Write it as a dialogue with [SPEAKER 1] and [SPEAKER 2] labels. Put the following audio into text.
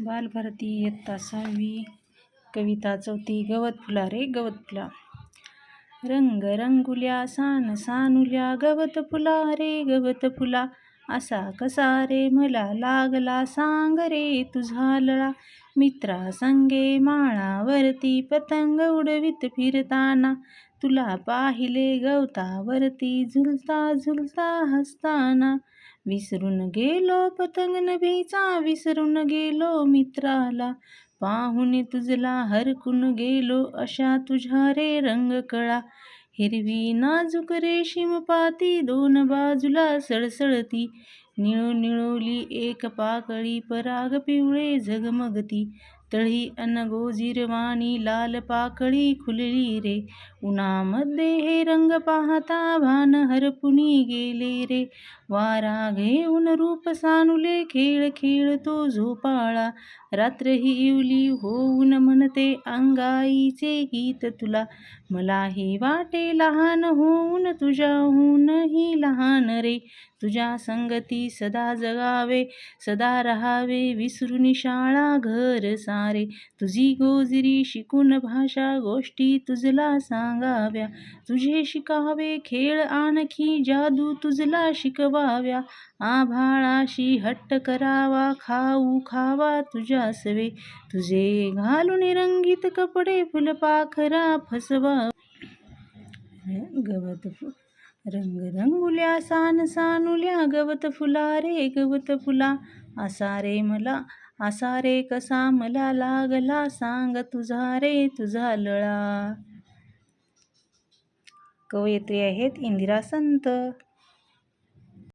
[SPEAKER 1] बालभारती इयत्ता सहावी कविता चौथी गवत फुला रे गवत फुला. रंग रंगुल्या सान सानुल्या गवत फुला रे गवत फुला. असा कसा रे मला लागला सांग रे तुझा लळा. मित्रा संगे माळावरती पतंग उडवीत फिरताना. तुला पाहिले गवतावरती झुलता झुलता हसताना. विसरून गेलो पतंग नभीचा विसरून गेलो मित्राला. पाहुणे तुझला हरकून गेलो अशा तुझ्या रे रंग कळा हिरवी नाजूक रेशीम पाती दोन बाजूला सळसळती. निळू निळोली एक पाकळी पराग पिवळे झगमगती. तळी अन गोजीरवाणी लाल पाकळी खुलली रे. उन्हामध्ये हे रंग पाहता भान हरपुनी गेले रे. वारा घेऊन रूप सानुले खेळ खेळतो झोपाळा. रात्र ही होऊन म्हणते अंगाईचे गीत तुला. मला हे वाटे लहान होऊन तुझ्याहूनही लहान रे. तुझ्या संगती सदा जगावे सदा रहावे विसरून शाळा घर सारे. तुझी गोजरी शिकून भाषा गोष्टी तुझला सांगाव्या. तुझे शिकावे खेळ आणखी जादू तुझला शिकवाव्या. आभाळाशी हट्ट करावा खाऊ खावा तुझ्या सवे. तुझे घालून रंगीत कपडे फुलपाखरा फसवा. गवत रंगरंगुल्या रंग सान सानुल्या गवत फुला रे गवत फुला. असा रे मला असा रे कसा मला लागला सांग तुझा रे तुझा लळा. कवयित्री आहेत इंदिरा संत.